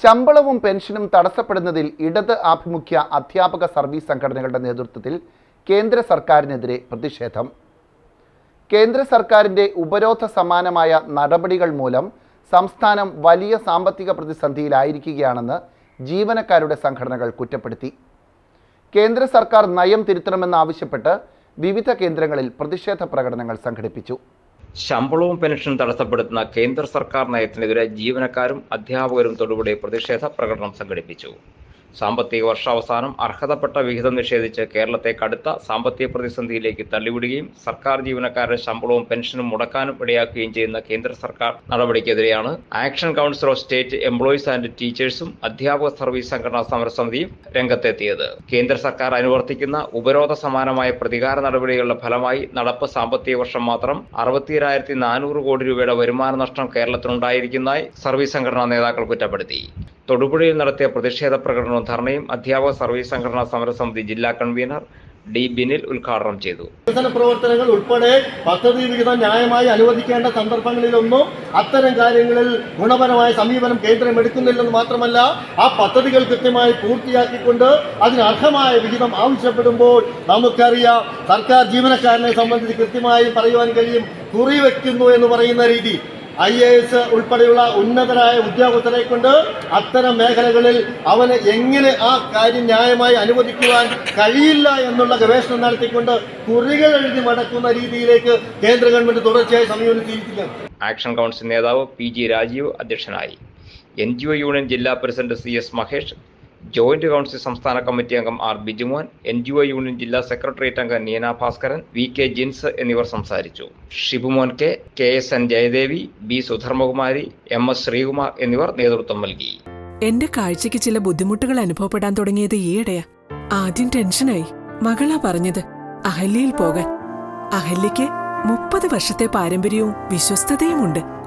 ശമ്പളവും പെൻഷനും തടസ്സപ്പെടുന്നതിൽ ഇടത് ആഭിമുഖ്യ അധ്യാപക സർവീസ് സംഘടനകളുടെ നേതൃത്വത്തിൽ കേന്ദ്ര സർക്കാരിനെതിരെ പ്രതിഷേധം. കേന്ദ്ര സർക്കാരിന്റെ ഉപരോധ സമാനമായ നടപടികൾ മൂലം സംസ്ഥാനം വലിയ സാമ്പത്തിക പ്രതിസന്ധിയിലായിരിക്കുകയാണെന്ന് ജീവനക്കാരുടെ സംഘടനകൾ കുറ്റപ്പെടുത്തി. കേന്ദ്ര സർക്കാർ നയം തിരുത്തണമെന്നാവശ്യപ്പെട്ട് വിവിധ കേന്ദ്രങ്ങളിൽ പ്രതിഷേധ പ്രകടനങ്ങൾ സംഘടിപ്പിച്ചു. ശമ്പളവും പെൻഷനും തടസ്സപ്പെടുത്തുന്ന കേന്ദ്ര സർക്കാർ നയത്തിനെതിരെ ജീവനക്കാരും അധ്യാപകരും തൊടുപുഴ പ്രതിഷേധ പ്രകടനം സംഘടിപ്പിച്ചു. സാമ്പത്തിക വർഷാവസാനം അർഹതപ്പെട്ട വിഹിതം നിഷേധിച്ച് കേരളത്തെ കടുത്ത സാമ്പത്തിക പ്രതിസന്ധിയിലേക്ക് തള്ളിവിടുകയും സർക്കാർ ജീവനക്കാരുടെ ശമ്പളവും പെൻഷനും മുടക്കാനും ഇടയാക്കുകയും ചെയ്യുന്ന കേന്ദ്ര സർക്കാർ നടപടിക്കെതിരെയാണ് action council of state employees and ടീച്ചേഴ്സും അധ്യാപക സർവീസ് സംഘടനാ സമരസമിതിയും രംഗത്തെത്തിയത്. കേന്ദ്ര സർക്കാർ അനുവർത്തിക്കുന്ന ഉപരോധ സമാനമായ പ്രതികാര നടപടികളുടെ ഫലമായി നടപ്പ് സാമ്പത്തിക വർഷം മാത്രം അറുപത്തിയേഴായിരത്തി നാനൂറ് കോടി രൂപയുടെ വരുമാന നഷ്ടം കേരളത്തിനുണ്ടായിരിക്കുന്നതായി സർവീസ് സംഘടനാ നേതാക്കൾ കുറ്റപ്പെടുത്തി. തൊടുപുഴയിൽ നടത്തിയ പ്രതിഷേധ പ്രകടനവും ധർണയും അധ്യാപക സർവീസ് സംഘടനാ സമരസമിതി ജില്ലാ കൺവീനർ ഡി ബിനിൽ ഉദ്ഘാടനം ചെയ്തു. വികസന പ്രവർത്തനങ്ങൾ ഉൾപ്പെടെ പദ്ധതി വിഹിതം ന്യായമായി അനുവദിക്കേണ്ട സന്ദർഭങ്ങളിലൊന്നും അത്തരം കാര്യങ്ങളിൽ ഗുണപരമായ സമീപനം കേന്ദ്രം എടുക്കുന്നില്ലെന്ന് മാത്രമല്ല ആ പദ്ധതികൾ കൃത്യമായി പൂർത്തിയാക്കിക്കൊണ്ട് അതിനർഹമായ വിഹിതം ആവശ്യപ്പെടുമ്പോൾ നമുക്കറിയാം സർക്കാർ ജീവനക്കാരനെ സംബന്ധിച്ച് കൃത്യമായി പറയുവാൻ കഴിയും കുറിവെക്കുന്നു എന്ന് പറയുന്ന രീതി. ഐ എ എസ് ഉൾപ്പെടെയുള്ള ഉന്നതരായ ഉദ്യോഗസ്ഥരെ കൊണ്ട് അത്തരം മേഖലകളിൽ അവന് എങ്ങനെ ആ കാര്യം ന്യായമായി അനുവദിക്കുവാൻ കഴിയില്ല എന്നുള്ള ഗവേഷണം നടത്തിക്കൊണ്ട് കുറികൾ എഴുതി മടക്കുന്ന രീതിയിലേക്ക് കേന്ദ്ര ഗവൺമെന്റ് തുടർച്ചയായി സമീപനം ആക്ഷൻ കൗൺസിൽ നേതാവ് പി ജി രാജീവ് അധ്യക്ഷനായി. എൻ ജി ഒ യൂണിയൻ ജില്ലാ president C S Mahesh joint council സംസ്ഥാന കമ്മിറ്റി അംഗം R Bijumon N G O union ജില്ലാ സെക്രട്ടേറിയറ്റ് അംഗം നീന ഭാസ്കരൻ വി കെ ജിൻസ് എന്നിവർ സംസാരിച്ചു. Shibumon K K S N Jayadevi B Sudharmakumari M S Sreekumar എന്നിവർ നേതൃത്വം നൽകി. എന്റെ കാഴ്ചയ്ക്ക് ചില ബുദ്ധിമുട്ടുകൾ അനുഭവപ്പെടാൻ തുടങ്ങിയത് ഈയിടെയാ. ആദ്യം ടെൻഷനായി. മകളാ പറഞ്ഞത് അഹല്യയിൽ പോകാൻ. അഹല്യയ്ക്ക് മുപ്പത് വർഷത്തെ പാരമ്പര്യവും വിശ്വസ്തതയുമുണ്ട്.